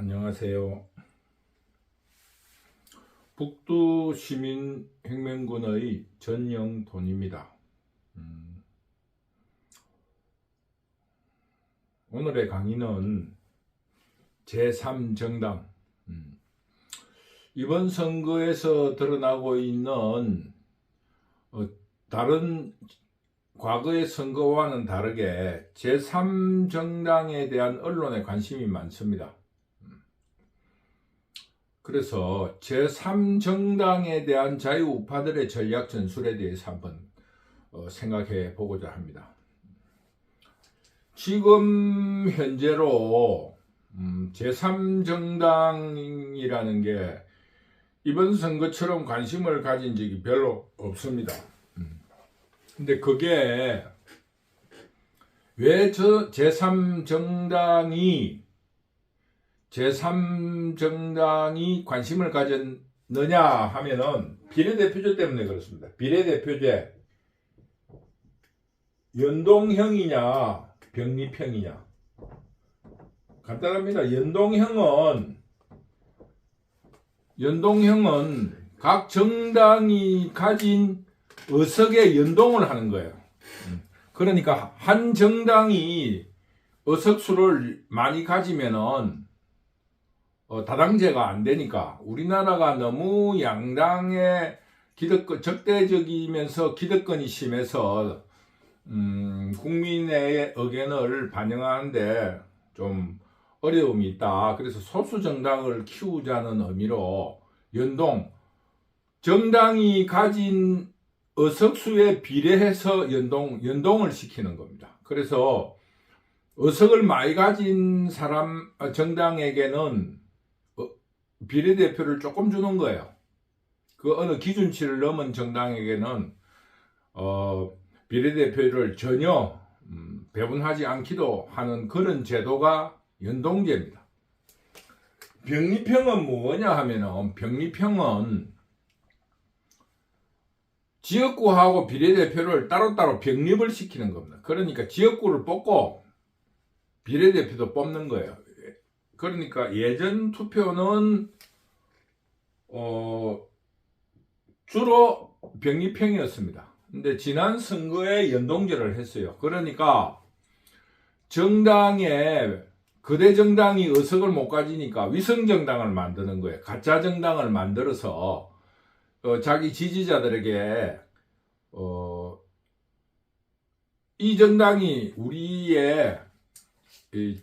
안녕하세요. 북두 시민혁명군의 전영돈입니다. 음, 오늘의 강의는 제3정당 음, 이번 선거에서 드러나고 있는 어, 다른 과거의 선거와는 다르게 제3정당에 대한 언론의 관심이 많습니다. 그래서 제3정당에 대한 자유우파들의 전략 전술에 대해서 한번 어, 생각해 보고자 합니다. 지금 현재로 음, 제3정당이라는 게 이번 선거처럼 관심을 가진 적이 별로 없습니다. 음. 근데 그게 왜 저 제3정당이 제3정당이 관심을 가졌느냐 하면은 비례대표제 때문에 그렇습니다. 비례대표제 연동형이냐 병립형이냐 간단합니다. 연동형은 연동형은 각 정당이 가진 의석에 연동을 하는 거예요. 음. 그러니까 한 정당이 의석수를 많이 가지면은 어, 다당제가 안 되니까 우리나라가 너무 양당의 기득권 적대적이면서 기득권이 심해서 음, 국민의 의견을 반영하는데 좀 어려움이 있다. 그래서 소수 정당을 키우자는 의미로 연동 정당이 가진 의석수에 비례해서 연동 연동을 시키는 겁니다. 그래서 의석을 많이 가진 사람 어, 정당에게는 비례대표를 조금 주는 거예요. 그 어느 기준치를 넘은 정당에게는 어, 비례대표를 전혀 음, 배분하지 않기도 하는 그런 제도가 연동제입니다. 병립형은 뭐냐 하면은 병립형은 지역구하고 비례대표를 따로따로 병립을 시키는 겁니다. 그러니까 지역구를 뽑고 비례대표도 뽑는 거예요. 그러니까 예전 투표는 어 주로 병립형이었습니다. 근데 지난 선거에 연동제를 했어요. 그러니까 정당에 거대 정당이 의석을 못 가지니까 위성 정당을 만드는 거예요. 가짜 정당을 만들어서 어, 자기 지지자들에게 어, 이 정당이 우리의 이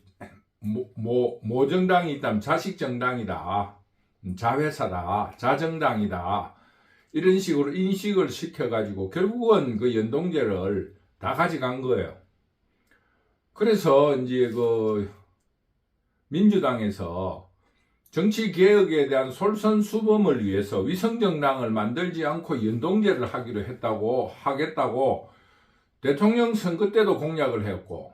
모, 모, 모 정당이 있다면 자식 정당이다. 음, 자회사다. 자정당이다. 이런 식으로 인식을 시켜가지고 결국은 그 연동제를 다 가져간 거예요. 그래서 이제 그 민주당에서 정치 개혁에 대한 솔선수범을 위해서 위성정당을 만들지 않고 연동제를 하기로 했다고 하겠다고 대통령 선거 때도 공약을 했고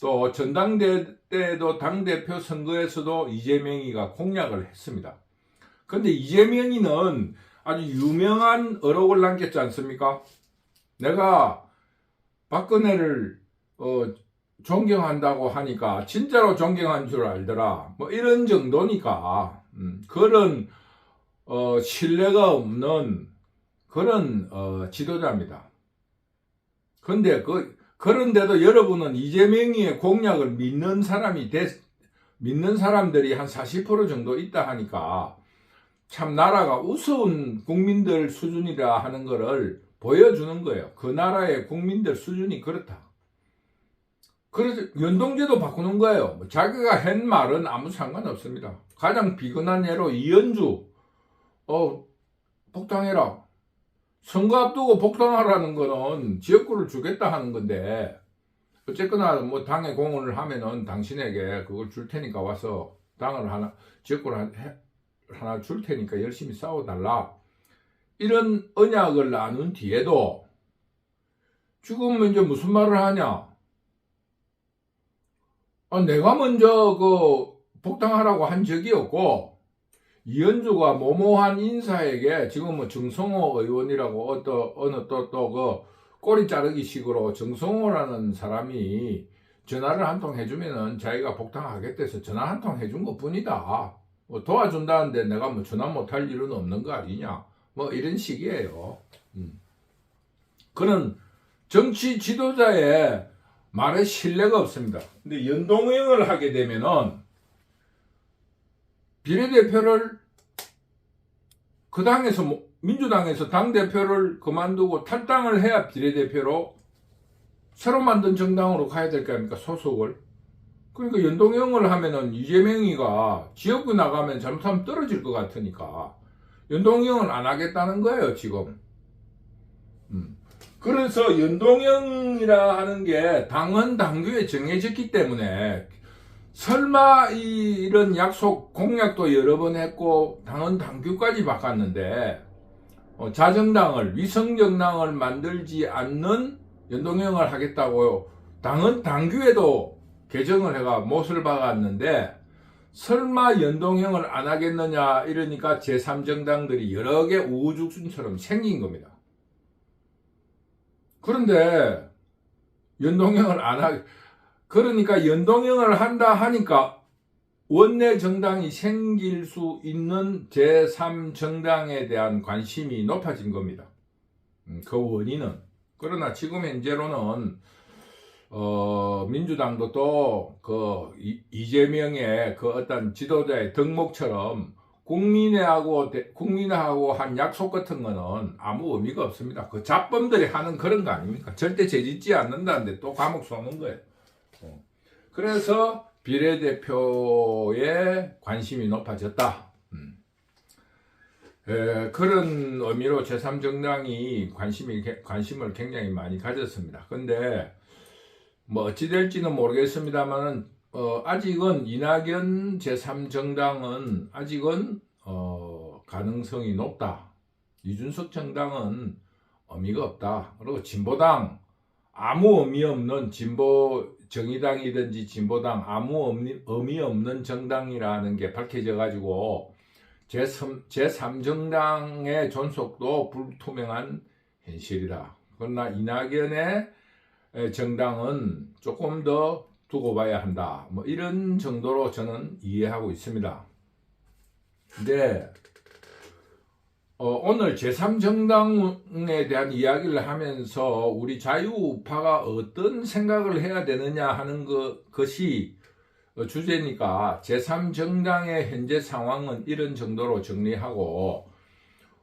또 전당대 때도 당대표 선거에서도 이재명이가 공약을 했습니다. 근데 이재명이는 아주 유명한 어록을 남겼지 않습니까? 내가 박근혜를 어, 존경한다고 하니까 진짜로 존경한 줄 알더라. 뭐 이런 정도니까 음, 그런 어, 신뢰가 없는 그런 어, 지도자입니다. 근데 그 그런데도 여러분은 이재명의 공약을 믿는 사람이 됐, 믿는 사람들이 한 40% 정도 있다 하니까 참 나라가 우스운 국민들 수준이라 하는 것을 보여주는 거예요. 그 나라의 국민들 수준이 그렇다. 그래서 연동제도 바꾸는 거예요. 뭐 자기가 한 말은 아무 상관없습니다. 가장 비근한 예로 이현주, 어, 폭탄해라. 선거 앞두고 복당하라는 거는 지역구를 주겠다 하는 건데 어쨌거나 뭐 당에 공헌을 하면은 당신에게 그걸 줄 테니까 와서 당을 하나 지역구를 하나 줄 테니까 열심히 싸워달라 이런 언약을 나눈 뒤에도 지금 이제 무슨 말을 하냐 아, 내가 먼저 그 복당하라고 한 적이 없고 이현주가 모모한 인사에게 지금 뭐 정성호 의원이라고 어떤 어느 또 또 그 꼬리 자르기 식으로 정성호라는 사람이 전화를 한 통 해주면은 자기가 복당하겠대서 전화 한 통 해준 것 뿐이다. 뭐 도와준다는데 내가 뭐 전화 못할 일은 없는 거 아니냐. 뭐 이런 식이에요. 음. 그는 정치 지도자의 말에 신뢰가 없습니다. 근데 연동형을 하게 되면은 비례대표를 그 당에서 뭐- 민주당에서 당 대표를 그만두고 탈당을 해야 비례대표로 새로 만든 정당으로 가야 될 거 아닙니까 소속을 그러니까 연동형을 하면은 이재명이가 지역구 나가면 잘못하면 떨어질 것 같으니까 연동형을 안 하겠다는 거예요 지금 음. 그래서 연동형이라 하는 게 당헌 당규에 정해졌기 때문에 설마 이, 이런 약속 공약도 여러 번 했고 당헌 당규까지 바꿨는데 어, 자정당을 위성정당을 만들지 않는 연동형을 하겠다고 당헌 당규에도 개정을 해가 못을 박았는데 설마 연동형을 안 하겠느냐 이러니까 제3정당들이 여러 개 우후죽순처럼 생긴 겁니다. 그런데 연동형을 안 하, 그러니까 연동형을 한다 하니까 원내 정당이 생길 수 있는 제3정당에 대한 관심이 높아진 겁니다. 음, 그 원인은. 그러나 지금 현재로는, 어, 민주당도 또, 그, 이- 이재명의 그 어떤 지도자의 덕목처럼 국민하고, 대- 국민하고 한 약속 같은 거는 아무 의미가 없습니다. 그 잡범들이 하는 그런 거 아닙니까? 절대 죄짓지 않는다는데 또 감옥 쏘는 거예요. 어. 그래서 비례대표에 관심이 높아졌다. 음. 에, 그런 의미로 제3정당이 관심이, 관심을 굉장히 많이 가졌습니다. 근데, 뭐, 어찌 될지는 모르겠습니다만은, 어, 아직은 이낙연 제3정당은 아직은, 어, 가능성이 높다. 이준석 정당은 의미가 없다. 그리고 진보당, 아무 의미 없는 진보 정의당이든지 진보당 아무 의미, 없는 정당이라는 게 밝혀져 가지고 제3, 제3정당의 존속도 불투명한 현실이다. 그러나 이낙연의 에, 정당은 조금 더 두고 봐야 한다. 뭐 이런 정도로 저는 이해하고 있습니다. 근데 어, 오늘 제3정당에 대한 이야기를 하면서 우리 자유우파가 어떤 생각을 해야 되느냐 하는 것, 것이 어, 주제니까 제3정당의 현재 상황은 이런 정도로 정리하고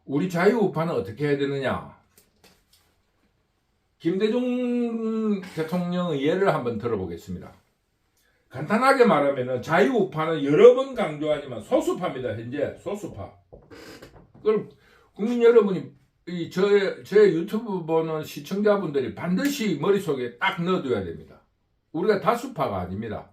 우리 자유우파는 어떻게 해야 되느냐 김대중 대통령의 예를 한번 들어보겠습니다. 간단하게 말하면 자유우파는 여러 번 강조하지만 소수파입니다. 현재 소수파. 그걸 국민 여러분이 이 저의 제 유튜브 보는 시청자분들이 반드시 머릿속에 딱 넣어둬야 됩니다. 우리가 다수파가 아닙니다.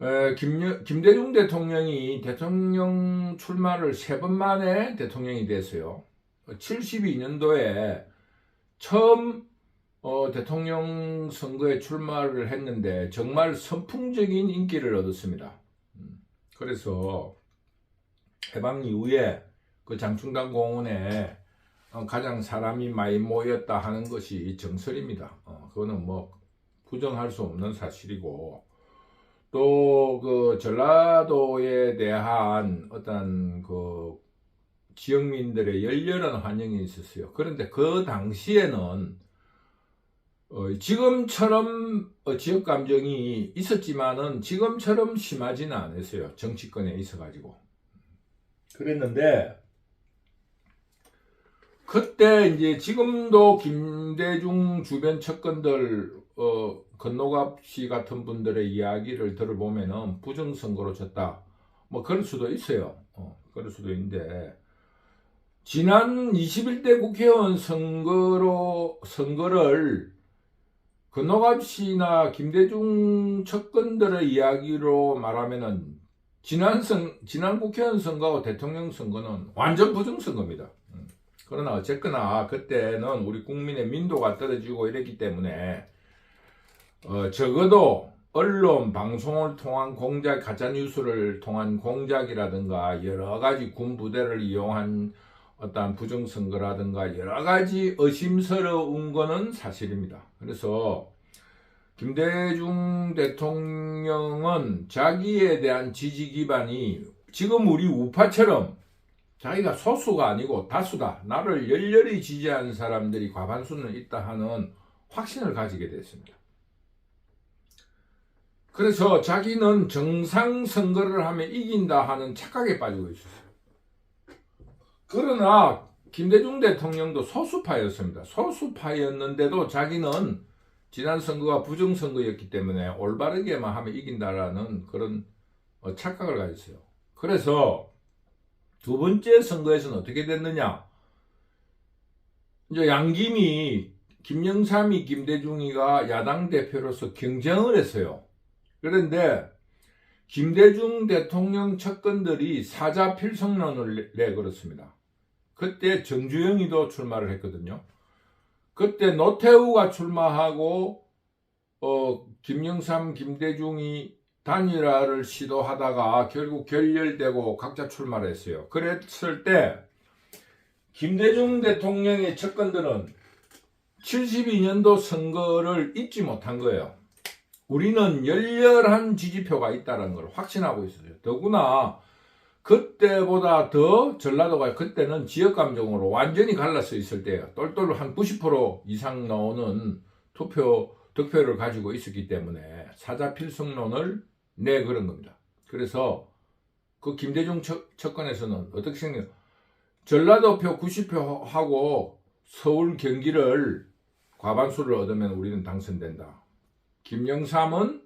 에, 김, 김대중 대통령이 대통령 출마를 세 번 만에 대통령이 됐어요. 72년도에 처음 어, 대통령 선거에 출마를 했는데 정말 선풍적인 인기를 얻었습니다. 음, 그래서 해방 이후에 그 장충당 공원에 어, 가장 사람이 많이 모였다 하는 것이 정설입니다. 어, 그거는 뭐 부정할 수 없는 사실이고 또 그 전라도에 대한 어떤 그 지역민들의 열렬한 환영이 있었어요. 그런데 그 당시에는 어, 지금처럼 어, 지역 감정이 있었지만은 지금처럼 심하지는 않았어요. 정치권에 있어 가지고. 그랬는데 그때 이제 지금도 김대중 주변 측근들 어, 건노갑 씨 같은 분들의 이야기를 들어보면은 부정선거로 졌다. 뭐 그럴 수도 있어요. 어, 그럴 수도 있는데 지난 21대 국회의원 선거로 선거를 건노갑 씨나 김대중 측근들의 이야기로 말하면은 지난 선 지난 국회의원 선거와 대통령 선거는 완전 부정선거입니다. 음. 그러나 어쨌거나 그때는 우리 국민의 민도가 떨어지고 이랬기 때문에 어, 적어도 언론 방송을 통한 공작 가짜 뉴스를 통한 공작이라든가 여러 가지 군 부대를 이용한 어떤 부정선거라든가 여러 가지 의심스러운 거는 사실입니다. 그래서 김대중 대통령은 자기에 대한 지지 기반이 지금 우리 우파처럼 자기가 소수가 아니고 다수다. 나를 열렬히 지지하는 사람들이 과반수는 있다 하는 확신을 가지게 됐습니다. 그래서 자기는 정상 선거를 하면 이긴다 하는 착각에 빠지고 있었어요. 그러나 김대중 대통령도 소수파였습니다. 소수파였는데도 자기는 지난 선거가 부정선거였기 때문에 올바르게만 하면 이긴다라는 그런 어, 착각을 가졌어요. 그래서 두 번째 선거에서는 어떻게 됐느냐? 이제 양김이 김영삼이 김대중이가 야당 대표로서 경쟁을 했어요. 그런데 김대중 대통령 측근들이 사자 필성론을 내걸었습니다. 그때 정주영이도 출마를 했거든요. 그때 노태우가 출마하고 어, 김영삼, 김대중이 단일화를 시도하다가 결국 결렬되고 각자 출마를 했어요. 그랬을 때 김대중 대통령의 측근들은 72년도 선거를 잊지 못한 거예요. 우리는 열렬한 지지표가 있다는 걸 확신하고 있었어요. 더구나 그때보다 더 전라도가 그때는 지역 감정으로 완전히 갈라서 있을 때예요. 똘똘 한 90% 이상 나오는 투표 득표를 가지고 있었기 때문에 사자 필승론을 내 그런 겁니다. 그래서 그 김대중 척, 측근에서는 어떻게 생각해요? 전라도표 90표 하고 서울 경기를 과반수를 얻으면 우리는 당선된다. 김영삼은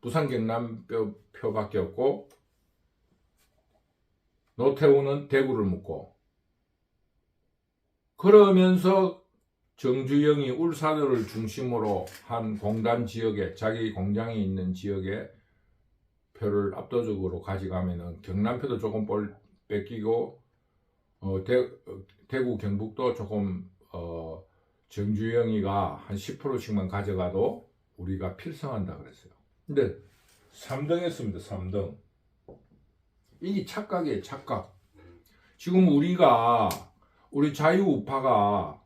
부산 경남표밖에 없고 노태우는 대구를 묻고 그러면서 정주영이 울산을 중심으로 한 공단 지역에 자기 공장이 있는 지역에 표를 압도적으로 가져가면은 경남표도 조금 볼 뺏기고 어, 대, 대구 경북도 조금 어, 정주영이가 한 10%씩만 가져가도 우리가 필성한다 그랬어요. 근데 3등 했습니다. 3등. 이게 착각이에요. 착각. 지금 우리가 우리 자유우파가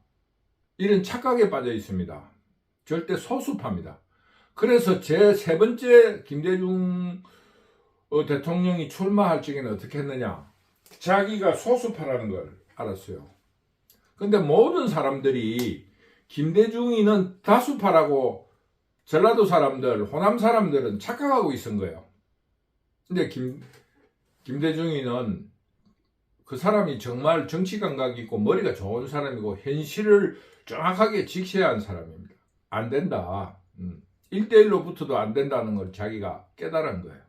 이런 착각에 빠져 있습니다. 절대 소수파입니다. 그래서 제 세 번째 김대중 어, 대통령이 출마할 적에는 어떻게 했느냐? 자기가 소수파라는 걸 알았어요. 근데 모든 사람들이 김대중이는 다수파라고 전라도 사람들, 호남 사람들은 착각하고 있은 거예요. 근데 김, 김대중이는 그 사람이 정말 정치 감각이 있고 머리가 좋은 사람이고 현실을 정확하게 하는 사람입니다. 안 된다. 음. 1대1로 붙어도 안 된다는 걸 자기가 깨달은 거예요.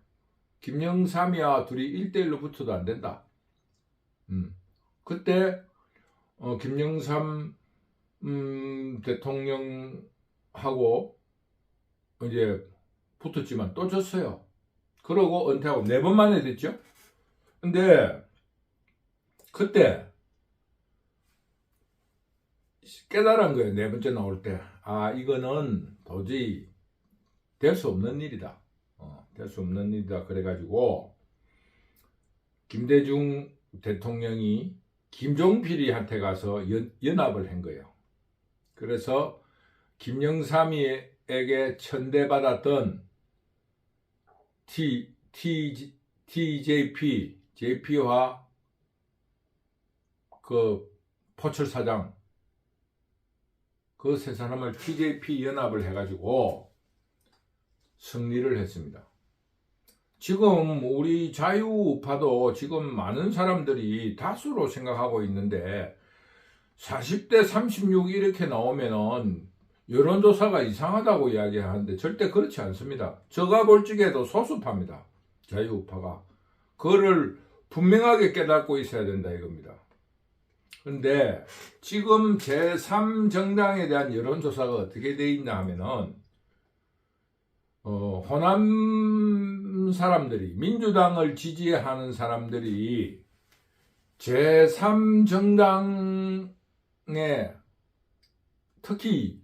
김영삼이야 둘이 1대1로 붙어도 안 된다. 음. 그때 어, 김영삼 음, 대통령하고 이제 붙었지만 또 졌어요. 그러고 은퇴하고 네 번 만에 됐죠. 근데 그때 깨달은 거예요. 네 번째 나올 때. 아, 이거는 도저히 될 수 없는 일이다. 어, 될 수 없는 일이다. 그래가지고, 김대중 대통령이 김종필이한테 가서 연, 연합을 한 거예요. 그래서 김영삼이에게 천대받았던 T, T, TJP, JP와 그 포철 사장 그 세 사람을 TJP 연합을 해가지고 승리를 했습니다. 지금 우리 자유우파도 지금 많은 사람들이 다수로 생각하고 있는데 40대 36 이렇게 나오면은 여론조사가 이상하다고 이야기하는데 절대 그렇지 않습니다. 저가 볼 적에도 소수파입니다. 자유우파가. 그거를 분명하게 깨닫고 있어야 된다 이겁니다. 근데 지금 제3정당에 대한 여론조사가 어떻게 돼 있나 하면은 어, 호남 사람들이 민주당을 지지하는 사람들이 제3정당에 특히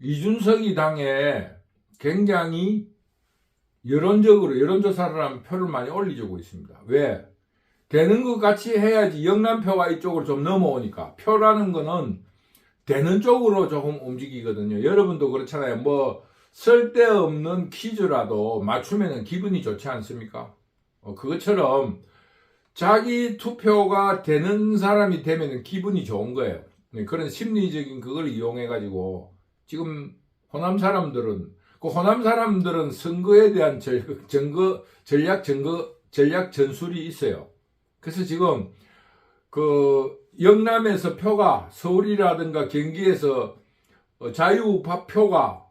이준석이 당에 굉장히 여론적으로 여론조사를 하면 표를 많이 올리고 있습니다. 왜? 되는 것 같이 해야지 영남표가 이쪽으로 좀 넘어오니까 표라는 거는 되는 쪽으로 조금 움직이거든요. 여러분도 그렇잖아요. 뭐 쓸데없는 퀴즈라도 맞추면 기분이 좋지 않습니까? 어, 그것처럼 자기 투표가 되는 사람이 되면 기분이 좋은 거예요. 네, 그런 심리적인 그걸 이용해 가지고 지금 호남 사람들은 그 호남 사람들은 선거에 대한 절, 증거 전략 증거 전략 전술이 있어요. 그래서 지금 그 영남에서 표가 서울이라든가 경기에서 어, 자유우파 표가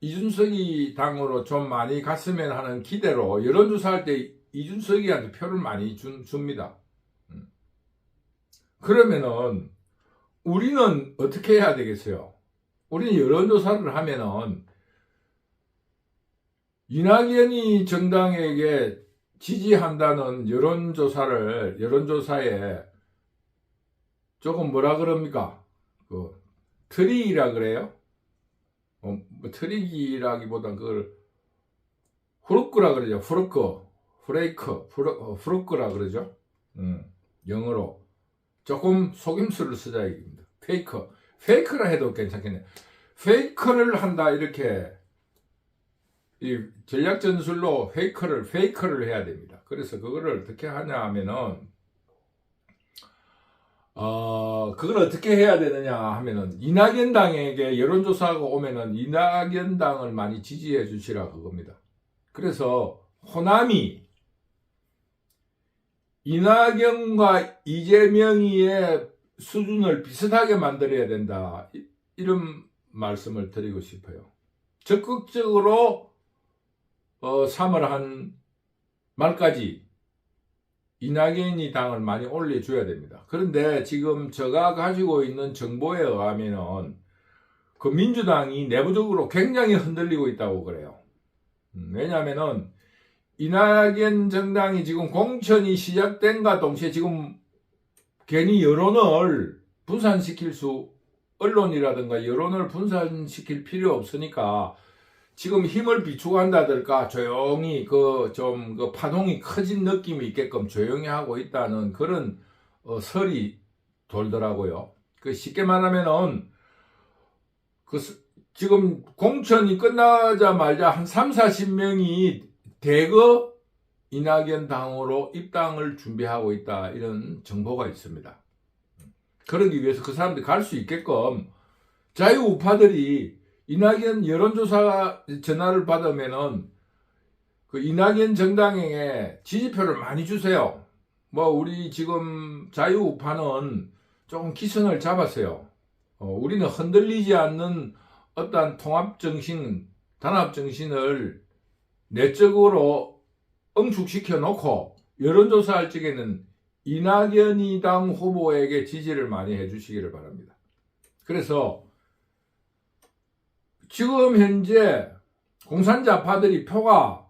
이준석이 당으로 좀 많이 갔으면 하는 기대로 여론조사할 때 이준석이한테 표를 많이 준, 줍니다. 음. 그러면은 우리는 어떻게 해야 되겠어요? 우리는 여론조사를 하면은 이낙연이 정당에게 지지한다는 여론조사를 여론조사에 조금 뭐라 그럽니까? 그 트릭이라 그래요? 어, 뭐 트릭이라기보단 그걸 후르크라 그러죠. 후르크, 후레이크, 후르, 어, 후르크라 그러죠. 음, 영어로 조금 속임수를 쓰자 이겁니다. 페이크, 페이크라 해도 괜찮겠네. 페이크를 한다 이렇게 이 전략 전술로 페이크를 페이크를 해야 됩니다. 그래서 그거를 어떻게 하냐 하면은 어, 그걸 어떻게 해야 되느냐 하면은, 이낙연 당에게 여론조사가 오면은, 이낙연 당을 많이 지지해 주시라 그겁니다. 그래서, 호남이, 이낙연과 이재명이의 수준을 비슷하게 만들어야 된다. 이- 이런 말씀을 드리고 싶어요. 적극적으로, 어, 3월 한 말까지 이낙연이 당을 많이 올려줘야 됩니다. 그런데 지금 제가 가지고 있는 정보에 의하면은 그 민주당이 내부적으로 굉장히 흔들리고 있다고 그래요. 음, 왜냐하면은 이낙연 정당이 지금 공천이 시작된과 동시에 지금 괜히 여론을 분산시킬 수 언론이라든가 여론을 분산시킬 필요 없으니까 지금 힘을 비축한다들까 조용히 그좀그 파동이 커진 느낌이 있게끔 조용히 하고 있다는 그런 어, 설이 돌더라고요. 그 쉽게 말하면은 그 스- 지금 공천이 끝나자마자 한 3, 40명이 대거 이낙연 당으로 입당을 준비하고 있다 이런 정보가 있습니다. 그러기 위해서 그 사람들이 갈 수 있게끔 자유우파들이 이낙연 여론조사 전화를 받으면은 그 이낙연 정당에 지지표를 많이 주세요. 뭐 우리 지금 자유우파는 조금 기선을 잡았어요. 어, 우리는 흔들리지 않는 어떠한 통합 정신, 단합 정신을 내적으로 응축시켜 놓고 여론조사할 적에는 이낙연이 당 후보에게 지지를 많이 해주시기를 바랍니다. 그래서 지금 현재 공산자파들이 표가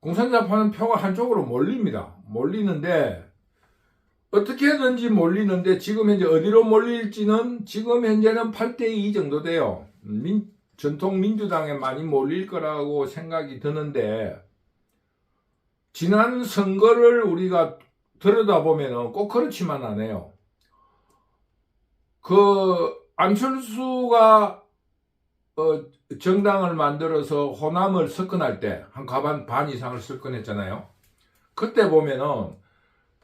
공산자파는 표가 한쪽으로 몰립니다. 몰리는데 어떻게든지 몰리는데 지금 현재 어디로 몰릴지는 지금 현재는 8대2 정도 돼요. 민, 전통 민주당에 많이 몰릴 거라고 생각이 드는데 지난 선거를 우리가 들여다보면 꼭 그렇지만 않아요. 그 안철수가 어, 정당을 만들어서 호남을 석권할 때한 가반 반 이상을 석권했잖아요. 그때 보면은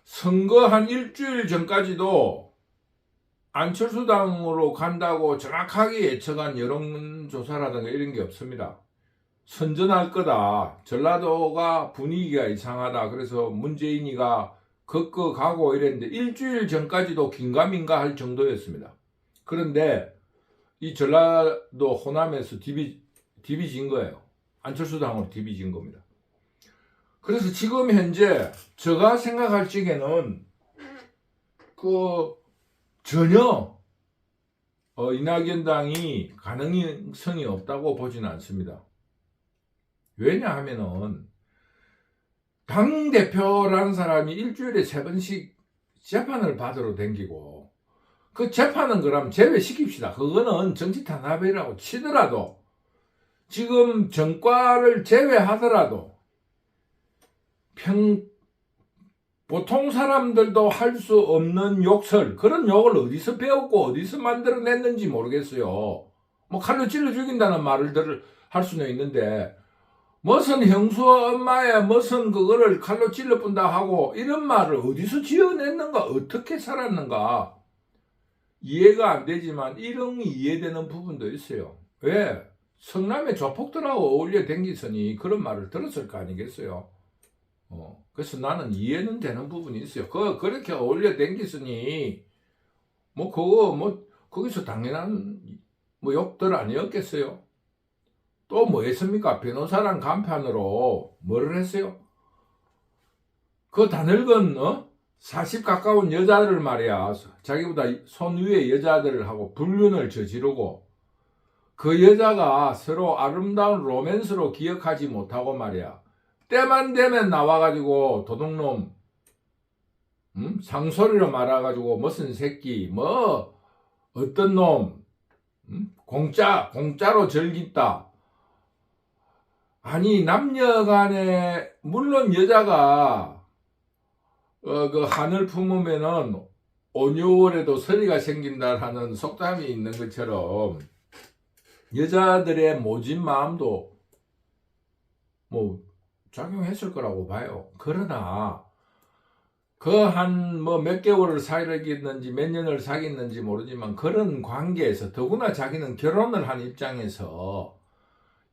선거 한 일주일 전까지도 안철수 당으로 간다고 정확하게 예측한 여론조사라든가 이런 게 없습니다. 선전할 거다. 전라도가 분위기가 이상하다. 그래서 문재인이가 걷거 가고 이랬는데 일주일 전까지도 긴가민가 할 정도였습니다. 그런데 이 전라도 호남에서 디비, 디비진 거예요. 안철수 당으로 디비진 겁니다. 그래서 지금 현재 제가 생각할 적에는 그 전혀 어, 이낙연 당이 가능성이 없다고 보지는 않습니다. 왜냐하면은 당 대표라는 사람이 일주일에 세 번씩 재판을 받으러 댕기고 그 재판은 그럼 제외시킵시다. 그거는 정치 탄압이라고 치더라도 지금 전과를 제외하더라도 평 보통 사람들도 할 수 없는 욕설, 그런 욕을 어디서 배웠고 어디서 만들어냈는지 모르겠어요. 뭐 칼로 찔러 죽인다는 말을 들, 할 수는 있는데, 무슨 형수와 엄마의 무슨 그거를 칼로 찔러 뿐다 하고 이런 말을 어디서 지어냈는가, 어떻게 살았는가. 이해가 안 되지만 이런 이해되는 부분도 있어요. 왜? 성남의 조폭들하고 어울려 댕기서니 그런 말을 들었을 거 아니겠어요? 어, 그래서 나는 이해는 되는 부분이 있어요. 그, 그렇게 어울려 댕기서니, 뭐, 그거, 뭐, 거기서 당연한, 뭐, 욕들 아니었겠어요? 또 뭐 했습니까? 변호사랑 간판으로 뭐를 했어요? 그 다 늙은, 어? 40 가까운 여자들 말이야. 자기보다 손 위에 여자들을 하고 불륜을 저지르고, 그 여자가 서로 아름다운 로맨스로 기억하지 못하고 말이야. 때만 되면 나와가지고 도둑놈 음? 상소리로 말아가지고 무슨 새끼 뭐 어떤 놈 음? 공짜 공짜로 즐긴다 아니 남녀간에 물론 여자가 어, 그 한을 품으면은 온유월에도 서리가 생긴다라는 속담이 있는 것처럼 여자들의 모진 마음도 뭐 작용했을 거라고 봐요. 그러나 그 한 뭐 몇 개월을 사귀었는지 몇 년을 사귀었는지 모르지만 그런 관계에서 더구나 자기는 결혼을 한 입장에서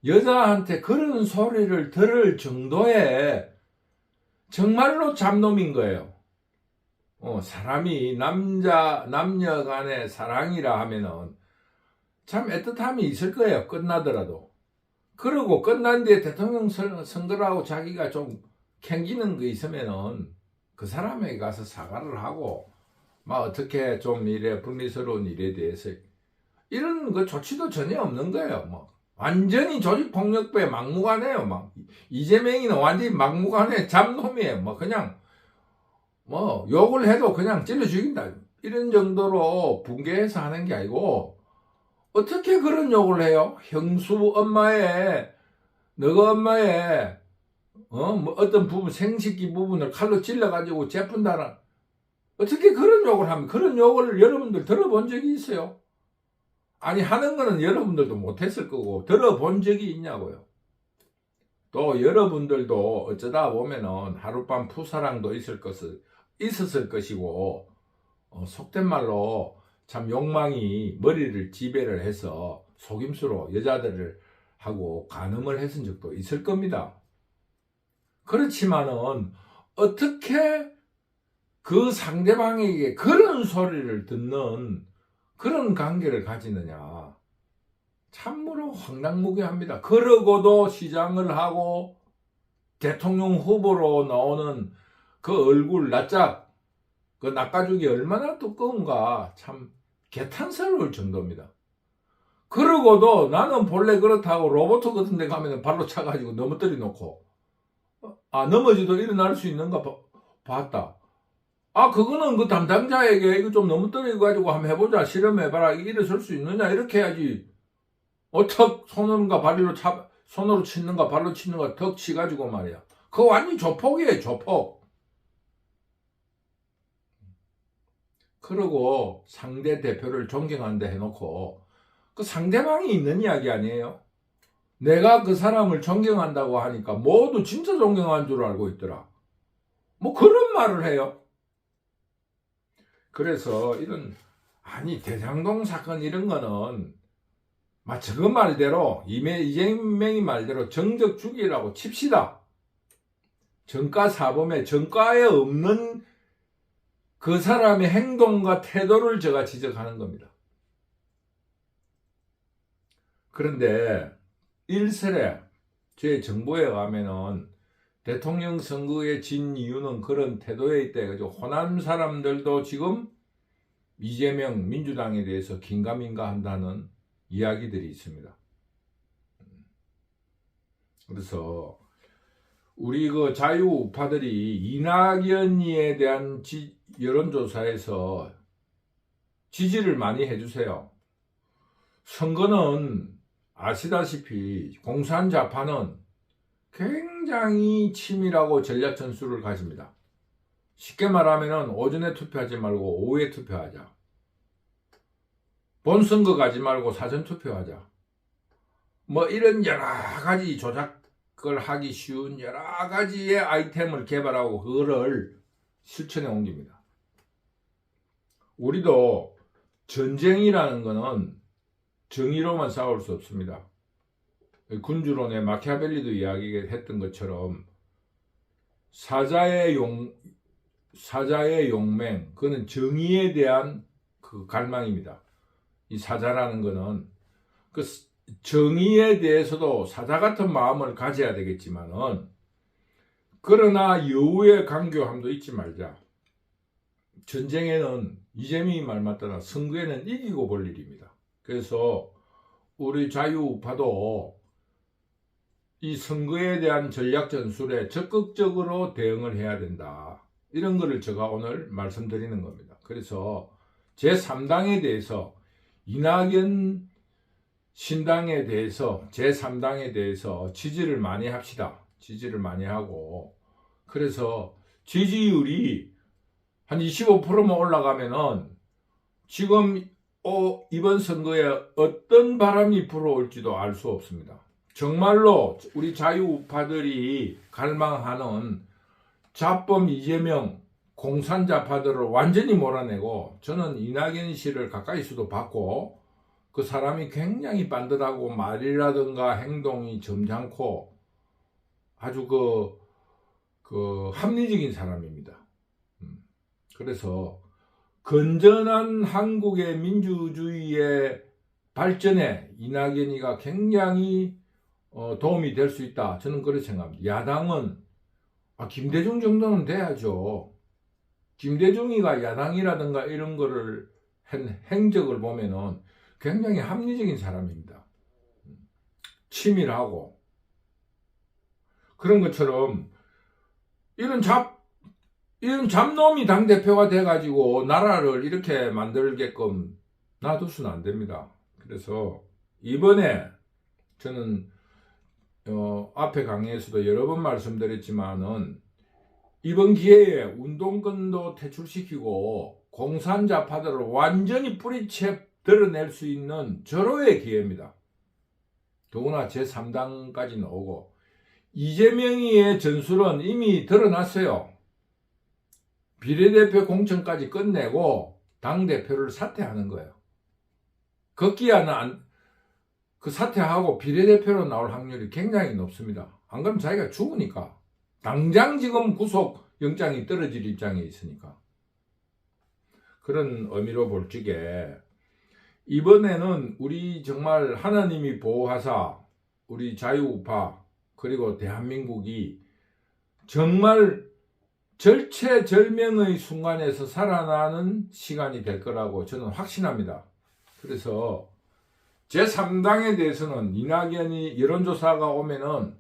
여자한테 그런 소리를 들을 정도의 정말로 잡놈인 거예요. 어, 사람이 남자 남녀 간의 사랑이라 하면은 참 애틋함이 있을 거예요. 끝나더라도. 그러고 끝난 뒤에 대통령 선- 선거라고 자기가 좀 캥기는 거 있으면은 그 사람에게 가서 사과를 하고 막 어떻게 좀 이래 분리스러운 일에 대해서 이런 그 조치도 전혀 없는 거예요. 뭐 완전히 조직폭력배 막무가내요. 막 이재명이는 완전히 막무가내 잡놈이에요. 뭐 그냥 뭐 욕을 해도 그냥 찔러 죽인다. 이런 정도로 붕괴해서 하는 게 아니고 어떻게 그런 욕을 해요? 형수 엄마의 너가 엄마의 어, 뭐 어떤 부분 생식기 부분을 칼로 찔러 가지고 재푼다는 어떻게 그런 욕을 하면 그런 욕을 여러분들 들어본 적이 있어요? 아니 하는 거는 여러분들도 못했을 거고 들어본 적이 있냐고요. 또 여러분들도 어쩌다 보면은 하룻밤 푸사랑도 있을 것을 있었을 것이고 어, 속된 말로 참 욕망이 머리를 지배를 해서 속임수로 여자들을 하고 간음을 했은 적도 있을 겁니다. 그렇지만은 어떻게 그 상대방에게 그런 소리를 듣는 그런 관계를 가지느냐. 참으로 황당무계합니다. 그러고도 시장을 하고 대통령 후보로 나오는 그 얼굴 낯짝, 그 낯가죽이 얼마나 두꺼운가 참 개탄스러울 정도입니다. 그러고도 나는 본래 그렇다고 로봇 같은 데 가면 발로 차가지고 넘어뜨려 놓고, 아, 넘어지도 일어날 수 있는가 봐- 봤다. 아, 그거는 그 담당자에게 이거 좀 넘어뜨려 가지고 한번 해보자. 실험해봐라. 일어설 수 있느냐. 이렇게 해야지. 어턱 손으로가 발로 차, 손으로 치는가 발로 치는가 턱 치가지고 말이야. 그거 완전 조폭이에요, 조폭. 그러고 상대 대표를 존경한다 해놓고 그 상대방이 있는 이야기 아니에요? 내가 그 사람을 존경한다고 하니까 모두 진짜 존경한 줄 알고 있더라. 뭐 그런 말을 해요. 그래서 이런 아니 대장동 사건 이런 거는 막 저거 말대로 이재명이 말대로 정적 주기라고 칩시다. 정가 사범에 정가에 없는 그 사람의 행동과 태도를 제가 지적하는 겁니다. 그런데 일설에 제 정보에 가면은 대통령 선거에 진 이유는 그런 태도에 있다 해가지고 호남 사람들도 지금 이재명 민주당에 대해서 긴가민가 한다는 이야기들이 있습니다. 그래서 우리 그 자유우파들이 이낙연이에 대한 지- 여론조사에서 지지를 많이 해주세요. 선거는 아시다시피 공산자파는 굉장히 치밀하고 전략 전술을 가집니다. 쉽게 말하면은 오전에 투표하지 말고 오후에 투표하자. 본선거 가지 말고 사전 투표하자. 뭐 이런 여러 가지 조작을 하기 쉬운 여러 가지의 아이템을 개발하고 그거를 실천에 옮깁니다. 우리도 전쟁이라는 거는 정의로만 싸울 수 없습니다. 군주론의 마키아벨리도 이야기했던 것처럼 사자의 용 사자의 용맹 그는 정의에 대한 그 갈망입니다. 이 사자라는 거는 그 정의에 대해서도 사자 같은 마음을 가져야 되겠지만은 그러나 여우의 강교함도 잊지 말자. 전쟁에는 이재명이 말 맞다나 선거에는 이기고 볼 일입니다. 그래서 우리 자유우파도 이 선거에 대한 전략 전술에 적극적으로 대응을 해야 된다. 이런 거를 제가 오늘 말씀드리는 겁니다. 그래서 제3당에 대해서 이낙연 신당에 대해서 제3당에 대해서 지지를 많이 합시다. 지지를 많이 하고 그래서 지지율이 한 25%만 올라가면은 지금 어, 이번 선거에 어떤 바람이 불어올지도 알 수 없습니다. 정말로 우리 자유우파들이 갈망하는 자범 이재명 공산자파들을 완전히 몰아내고 저는 이낙연 씨를 가까이서도 봤고 그 사람이 굉장히 반듯하고 말이라든가 행동이 점잖고 아주 그, 그 합리적인 사람입니다. 음. 그래서 건전한 한국의 민주주의의 발전에 이낙연이가 굉장히 어, 도움이 될 수 있다. 저는 그렇게 생각합니다. 야당은 아, 김대중 정도는 돼야죠. 김대중이가 야당이라든가 이런 거를 한 행적을 보면은 굉장히 합리적인 사람입니다. 치밀하고 그런 것처럼 이런 잡 이런 잡놈이 당 대표가 돼가지고 나라를 이렇게 만들게끔 놔두수는 안 됩니다. 그래서 이번에 저는 어, 앞에 강의에서도 여러 번 말씀드렸지만은 이번 기회에 운동권도 퇴출시키고 공산자파들을 완전히 뿌리채 드러낼 수 있는 절호의 기회입니다. 더구나 제3당까지는 오고 이재명이의 전술은 이미 드러났어요. 비례대표 공천까지 끝내고 당대표를 사퇴하는 거예요. 걷기야는 안, 그 사퇴하고 비례대표로 나올 확률이 굉장히 높습니다. 안 그러면 자기가 죽으니까. 당장 지금 구속 영장이 떨어질 입장에 있으니까. 그런 의미로 볼 적에 이번에는 우리 정말 하나님이 보호하사 우리 자유우파 그리고 대한민국이 정말 절체절명의 순간에서 살아나는 시간이 될 거라고 저는 확신합니다. 그래서 제3당에 대해서는 이낙연이 여론조사가 오면은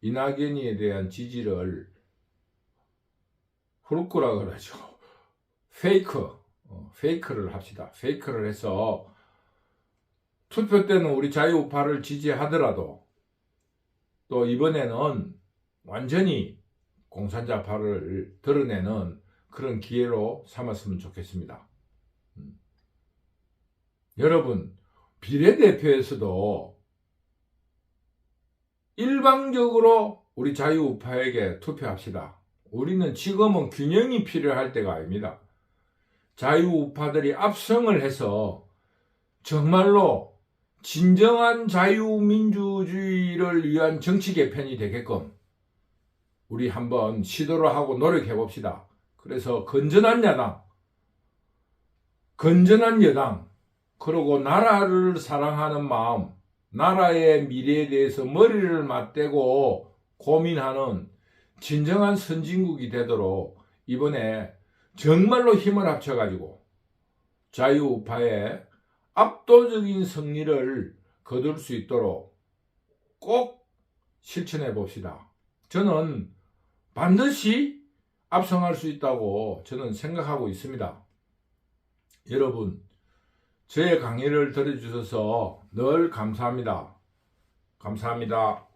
이낙연이에 대한 지지를 후루꾸라 그러죠. 페이크, 어, 페이크를 합시다. 페이크를 해서 투표 때는 우리 자유우파를 지지하더라도 또 이번에는 완전히 공산자파를 드러내는 그런 기회로 삼았으면 좋겠습니다. 음. 여러분, 비례대표에서도 일방적으로 우리 자유우파에게 투표합시다. 우리는 지금은 균형이 필요할 때가 아닙니다. 자유우파들이 압승을 해서 정말로 진정한 자유민주주의를 위한 정치 개편이 되게끔 우리 한번 시도를 하고 노력해 봅시다. 그래서 건전한 야당, 건전한 여당, 그리고 나라를 사랑하는 마음, 나라의 미래에 대해서 머리를 맞대고 고민하는 진정한 선진국이 되도록 이번에 정말로 힘을 합쳐가지고 자유우파의 압도적인 승리를 거둘 수 있도록 꼭 실천해 봅시다. 저는 반드시 압승할 수 있다고 저는 생각하고 있습니다. 여러분, 저의 강의를 들어주셔서 늘 감사합니다. 감사합니다.